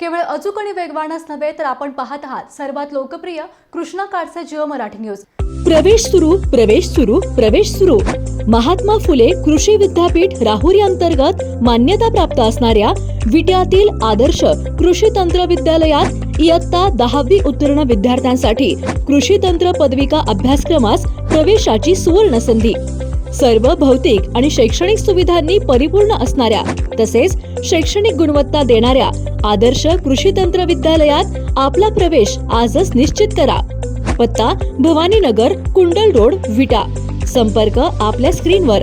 केवळ अचूक आणि वेगवानच नव्हे तर आपण पाहत आहात सर्वात लोकप्रिय कृष्णा काडसे जिओ मराठी न्यूज. प्रवेश सुरू प्रवेश सुरू प्रवेश सुरू. महात्मा फुले कृषी विद्यापीठ राहुरी अंतर्गत मान्यता प्राप्त असणाऱ्या विट्यातील आदर्श कृषी तंत्र विद्यालयात इयत्ता दहावी उत्तीर्ण विद्यार्थ्यांसाठी कृषी तंत्र पदविका अभ्यासक्रमास प्रवेशाची सुवर्ण संधी. सर्व भौतिक आणि शैक्षणिक सुविधांनी परिपूर्ण असणाऱ्या तसेच शैक्षणिक गुणवत्ता देणाऱ्या आदर्श कृषी तंत्र विद्यालयात आपला प्रवेश आजच निश्चित करा. पत्ता भवानीनगर कुंडल रोड विटा. संपर्क आपल्या स्क्रीनवर.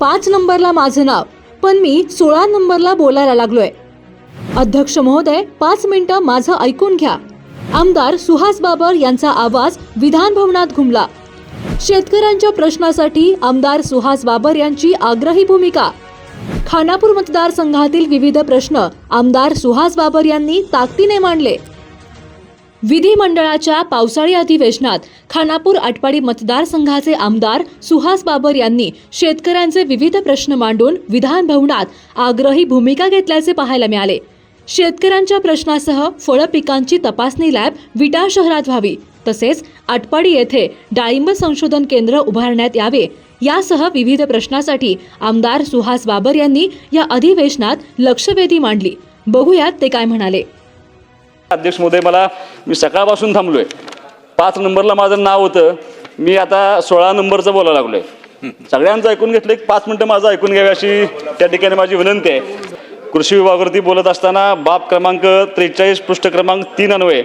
पाच नंबरला माझं नाव पण मी सोळा नंबरला बोलायला लागलोय. अध्यक्ष महोदय पाच मिनिटं माझं ऐकून घ्या. आमदार सुहास बाबर यांचा आवाज विधान भवनात घुमला. शेतकऱ्यांच्या प्रश्नासाठी आमदार सुहास बाबर यांची आग्रही भूमिका. खानापूर मतदारसंघातील विविध प्रश्न आमदार सुहास बाबर यांनी ताकदीने मांडले. विधिमंडळाच्या पावसाळी अधिवेशनात खानापूर आटपाडी मतदारसंघाचे आमदार सुहास बाबर यांनी शेतकऱ्यांचे विविध प्रश्न मांडून विधानभवनात आग्रही भूमिका घेतल्याचे पाहायला मिळाले. शेतकऱ्यांच्या प्रश्नासह फळ पिकांची तपासणी लॅब विटा शहरात व्हावी. तसेच आटपाडी येथे डाळिंब संशोधन केंद्र उभारण्यात यावे. यासह विविध प्रश्नासाठी आमदार सुहास बाबर यांनी या अधिवेशनात लक्षवेधी मांडली. बघूयात ते काय म्हणाले. अध्यक्ष महोदय मला मी सकाळपासून थांबलोय. पाच नंबरला माझं नाव होतं. मी आता सोळा नंबरचं बोलायला लागलोय. सगळ्यांचं ऐकून घेतलं की पाच मिनटं माझं ऐकून घ्यावी अशी त्या ठिकाणी माझी विनंती आहे. कृषी विभागावरती बोलत असताना बाब क्रमांक त्रेचाळीस पृष्ठ क्रमांक तीन अन्वये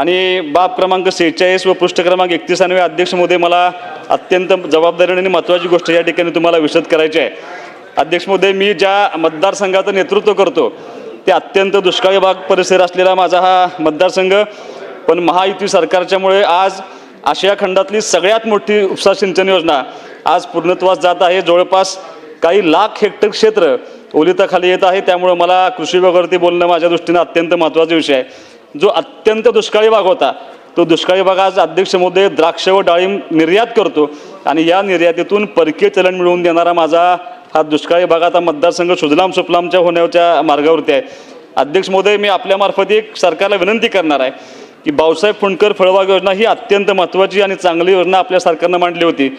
आणि बाब क्रमांक सेहेचाळीस व पृष्ठ क्रमांक एकतीस अन्वये अध्यक्ष महोदय मला अत्यंत जबाबदारीने आणि महत्त्वाची गोष्ट या ठिकाणी तुम्हाला विशद करायची आहे. अध्यक्ष महोदय मी ज्या मतदारसंघाचं नेतृत्व करतो ते अत्यंत दुष्काळी भाग परिसर असलेला माझा हा मतदारसंघ. पण महायुती सरकारच्यामुळे आज आशिया खंडातली सगळ्यात मोठी उपसा सिंचन योजना आज पूर्णत्वास जात आहे. जवळपास काही लाख हेक्टर क्षेत्र ओलिताखाली येत आहे त्यामुळं मला कृषी विभागावरती बोलणं माझ्या दृष्टीनं अत्यंत महत्त्वाचा विषय आहे. जो अत्यंत दुष्काळी भाग होता तो दुष्काळी भागाचा अध्यक्ष मोदी द्राक्ष व डाळिंब निर्यात करतो आणि या निर्यातीतून परकीय चलन मिळवून देणारा माझा हा दुष्काळी भागाचा मतदारसंघ सुजलाम सुफलामच्या होण्याच्या मार्गावरती आहे. अध्यक्ष महोदय मी आपल्यामार्फत एक सरकारला विनंती करणार आहे की भाऊसाहेब फुंडकर फळबाग योजना ही अत्यंत महत्त्वाची आणि चांगली योजना आपल्या सरकारनं मांडली होती.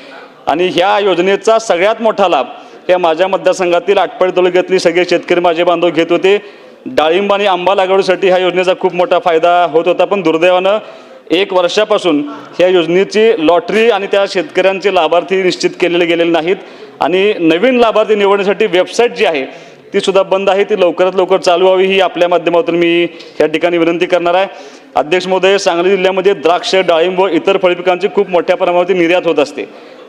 आणि ह्या योजनेचा सगळ्यात मोठा लाभ या माझ्या मतदारसंघातील आटपाडी तालुक्यातली सगळे शेतकरी माझे बांधव घेत होते. डाळिंब आणि आंबा लागवडीसाठी ह्या योजनेचा खूप मोठा फायदा होत होता. पण दुर्दैवानं एक वर्षापासून ह्या योजनेची लॉटरी आणि त्या शेतकऱ्यांचे लाभार्थी निश्चित केलेले गेलेले नाहीत. आणि नवीन लाभार्थी निवडण्यासाठी वेबसाईट जी आहे ती सुद्धा बंद आहे. ती लवकरात लवकर चालू व्हावी ही आपल्या माध्यमातून मी या ठिकाणी विनंती करणार आहे. अध्यक्ष महोदय सांगली जिल्ह्यामध्ये द्राक्ष डाळिंब व इतर फळपिकांची खूप मोठ्या प्रमाणावरती निर्यात होत असते.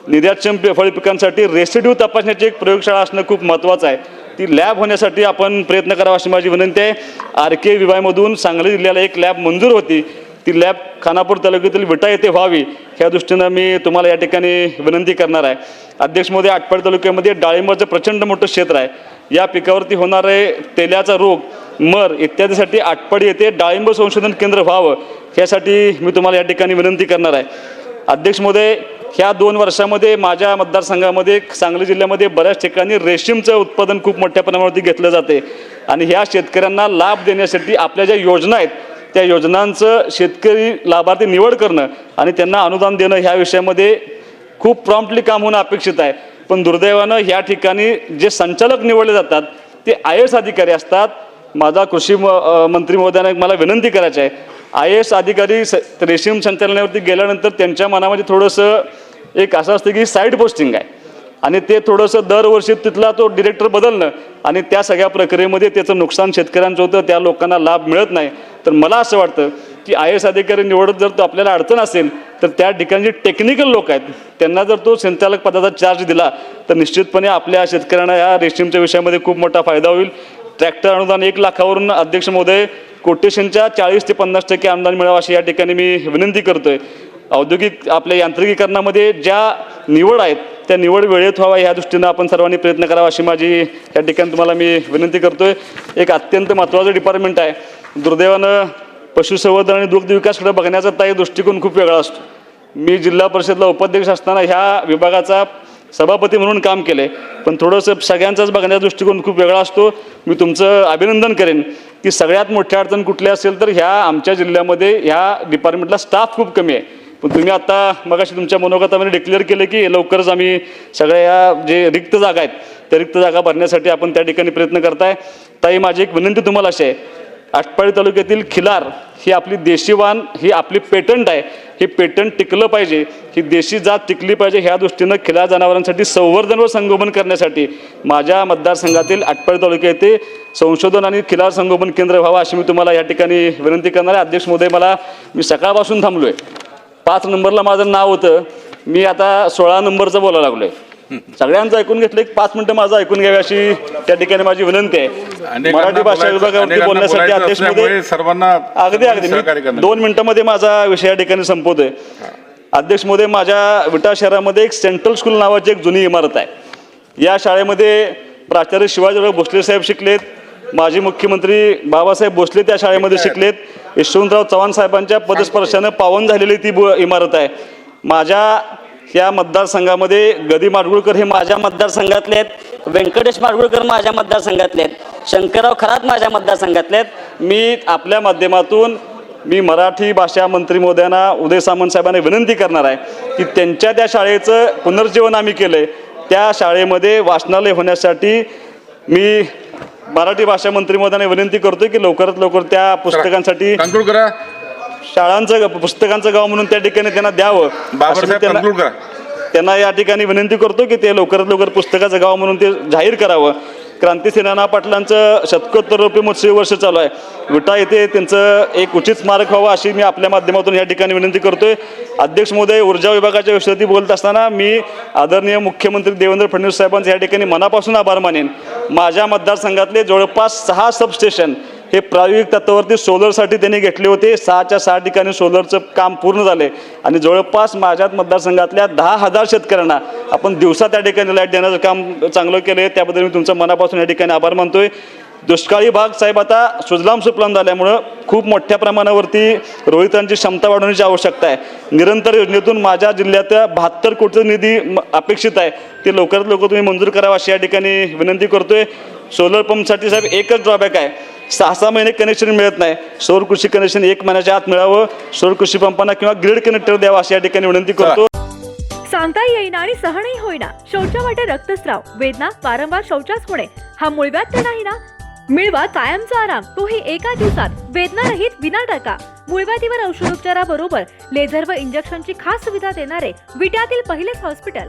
निर्यातक्षम फळ फळपिकांसाठी रेसिड्यू तपासण्याची एक प्रयोगशाळा असणं खूप महत्त्वाचं आहे. ती लॅब होण्यासाठी आपण प्रयत्न करावा अशी माझी विनंती आहे. आर के विभागमधून सांगली जिल्ह्याला एक लॅब मंजूर होती. ती लॅब खानापूर तालुक्यातील विटा येथे व्हावी ह्या दृष्टीनं मी तुम्हाला या ठिकाणी विनंती करणार आहे. अध्यक्ष मोदी आटपाडी तालुक्यामध्ये डाळिंबाचं प्रचंड मोठं क्षेत्र आहे. या पिकावरती होणारे तेल्याचा रोग मर इत्यादीसाठी आटपाडी येथे डाळिंब संशोधन केंद्र व्हावं ह्यासाठी मी तुम्हाला या ठिकाणी विनंती करणार आहे. अध्यक्ष मोदय ह्या दोन वर्षामध्ये माझ्या मतदारसंघामध्ये सांगली जिल्ह्यामध्ये बऱ्याच ठिकाणी रेशीमचं उत्पादन खूप मोठ्या प्रमाणावरती घेतलं जाते. आणि ह्या शेतकऱ्यांना लाभ देण्यासाठी आपल्या ज्या योजना आहेत त्या योजनांचं शेतकरी लाभार्थी निवड करणं आणि त्यांना अनुदान देणं ह्या विषयामध्ये खूप प्रॉम्प्टली काम होणं अपेक्षित आहे. पण दुर्दैवानं ह्या ठिकाणी जे संचालक निवडले जातात ते आय एस अधिकारी असतात. माझा कृषी म मंत्री महोदयांना एक मला विनंती करायची आहे. आय एस अधिकारी स रेशीम संचालनावरती गेल्यानंतर त्यांच्या मनामध्ये थोडंसं एक असं असतं की साईड पोस्टिंग आहे. आणि ते थोडंसं दरवर्षी तिथला तो डिरेक्टर बदलणं आणि त्या सगळ्या प्रक्रियेमध्ये त्याचं नुकसान शेतकऱ्यांचं होतं त्या लोकांना लाभ मिळत नाही. तर मला असं वाटतं की आय एस अधिकारी निवडत जर तो आपल्याला अडचण असेल तर त्या ठिकाणी जे टेक्निकल लोक आहेत त्यांना जर तो संचालक पदाचा चार्ज दिला तर निश्चितपणे आपल्या शेतकऱ्यांना या रेशीमच्या विषयामध्ये खूप मोठा फायदा होईल. ट्रॅक्टर अनुदान एक लाखावरून अध्यक्ष महोदय कोटेशनच्या चाळीस ते पन्नास टक्के अनुदान मिळावं अशी या ठिकाणी मी विनंती करतोय. औद्योगिक आपल्या यांत्रिकीकरणामध्ये ज्या निवड आहेत त्या निवड वेळेत व्हावा या दृष्टीनं आपण सर्वांनी प्रयत्न करावा अशी माझी या ठिकाणी तुम्हाला मी विनंती करतोय. एक अत्यंत महत्त्वाचं डिपार्टमेंट आहे. दुर्दैवानं पशुसंवर्धन आणि दुग्ध विकासकडे बघण्याचा ताई दृष्टिकोन खूप वेगळा असतो. मी जिल्हा परिषदला उपाध्यक्ष असताना ह्या विभागाचा सभापती म्हणून काम केले पण थोडंसं सगळ्यांचाच बघण्याचा दृष्टिकोन खूप वेगळा असतो. मी तुमचं अभिनंदन करेन की सगळ्यात मोठी अडचण कुठली असेल तर ह्या आमच्या जिल्ह्यामध्ये ह्या डिपार्टमेंटला स्टाफ खूप कमी आहे. पण तुम्ही आता मगाशी तुमच्या मनोगतामध्ये डिक्लेअर केलं की लवकरच आम्ही सगळ्या या जे रिक्त जागा आहेत त्या रिक्त जागा भरण्यासाठी आपण त्या ठिकाणी प्रयत्न करताय. ताई माझी एक विनंती तुम्हाला अशी आहे. आटपाडी तालुक्यातील खिलार ही आपली देशीवान ही आपली पेटंट आहे. हे पेटंट टिकलं पाहिजे. ही देशी जात टिकली पाहिजे ह्या दृष्टीनं खिलार जनावरांसाठी संवर्धन व संगोपन करण्यासाठी माझ्या मतदारसंघातील आटपाडी तालुक्या येथे संशोधन आणि खिलार संगोपन केंद्र व्हावं अशी मी तुम्हाला या ठिकाणी विनंती करणार आहे. अध्यक्ष महोदय मला मी सकाळपासून थांबलो आहे पाच नंबरला माझं नाव होतं. मी आता सोळा नंबरचं बोलायला लागलोय. सगळ्यांचं ऐकून घेतलं पाच मिनिटं माझं ऐकून घ्यावी अशी त्या ठिकाणी माझी विनंती आहे. मराठी भाषा विभागावरती बोलण्यासाठी बोलायचं अध्यक्ष असल्यामुळे महोदय सर्वांना अगदी अगदी. दोन मिनिटांमध्ये माझा विषय या ठिकाणी संपवतोय. अध्यक्ष महोदय माझ्या विटा शहरामध्ये एक सेंट्रल स्कूल नावाची एक जुनी इमारत आहे. या शाळेमध्ये प्राचार्य शिवाजीराव भोसले साहेब शिकलेत. माजी मुख्यमंत्री बाबासाहेब भोसले त्या शाळेमध्ये शिकलेत. यशवंतराव चव्हाण साहेबांच्या पदस्पर्शानं पावन झालेली ती बु- इमारत आहे. माझ्या या मतदारसंघामध्ये गदी माडगुळकर हे माझ्या मतदारसंघातले आहेत. व्यंकटेश माडगुळकर माझ्या मतदारसंघातले आहेत. शंकरराव खरात माझ्या मतदारसंघातले आहेत. मी आपल्या माध्यमातून मी मराठी भाषा मंत्री महोदयांना उदय सामंत साहेबांना विनंती करणार आहे की त्यांच्या त्या शाळेचं पुनर्जीवन आम्ही केलं आहे त्या शाळेमध्ये वाचनालय होण्यासाठी मी मराठी भाषा मंत्री महोदयांना विनंती करतोय की लवकरात लवकर त्या पुस्तकांसाठी करा. शाळांचं पुस्तकांचं गाव म्हणून त्या ठिकाणी त्यांना द्यावं. मी त्यांना- करा. त्यांना या ठिकाणी विनंती करतो की ते लवकरात लवकर पुस्तकाचं गाव म्हणून ते जाहीर करावं. क्रांतिसेना पाटलांचं शतकोत्तर रुपये महोत्सवी वर्ष चालू आहे. विटा येथे त्यांचं एक उचित स्मारक व्हावं अशी मी आपल्या माध्यमातून या ठिकाणी विनंती करतोय. अध्यक्ष महोदय ऊर्जा विभागाच्या विषयावरती बोलत असताना मी आदरणीय मुख्यमंत्री देवेंद्र फडणवीस साहेबांचे या ठिकाणी मनापासून आभार मानेन. माझ्या मतदारसंघातले जवळपास सहा सबस्टेशन हे प्रायोगिक तत्वावरती सोलरसाठी त्यांनी घेतले होते. सहाच्या सहा ठिकाणी सोलरचं काम पूर्ण झाले. आणि जवळपास माझ्या मतदारसंघातल्या दहा हजार शेतकऱ्यांना आपण दिवसा त्या ठिकाणी लाइट देण्याचं काम चांगलं केलं आहे त्याबद्दल मी तुमचं मनापासून या ठिकाणी आभार मानतोय. दुष्काळी भाग साहेब आता सुजलाम सुफलाम झाल्यामुळं खूप मोठ्या प्रमाणावरती रोहितांची क्षमता वाढवण्याची आवश्यकता आहे. निरंतर योजनेतून माझ्या जिल्ह्यातल्या बहात्तर कोटी निधी अपेक्षित आहे. ते लवकरात लवकर तुम्ही मंजूर करावं अशी या ठिकाणी विनंती करतोय. सोलर पंपसाठी साहेब एकच ड्रॉबॅक आहे. सहा सहा महिने कनेक्शन मिळत नाही. सौर कृषी कनेक्शन एक महिन्याच्या आत मिळावं. सौर कृषी पंपांना किंवा ग्रीड कनेक्टर द्यावा अशी या ठिकाणी विनंती करतो. सांगता येईना आणि सहनही होईना. शौचा वाटे रक्तस्राव वेदना वारंवार शौचास होणे हा मुळव्याध तर नाही ना? मिळवा कायमचा आराम. तोही एका दिवसात. वेदना रहित विना टाका मुळव्याधीवर औषधोपचाराबरोबर लेझर व इंजेक्शनची खास सुविधा देणारे विट्यातील पहिलेच हॉस्पिटल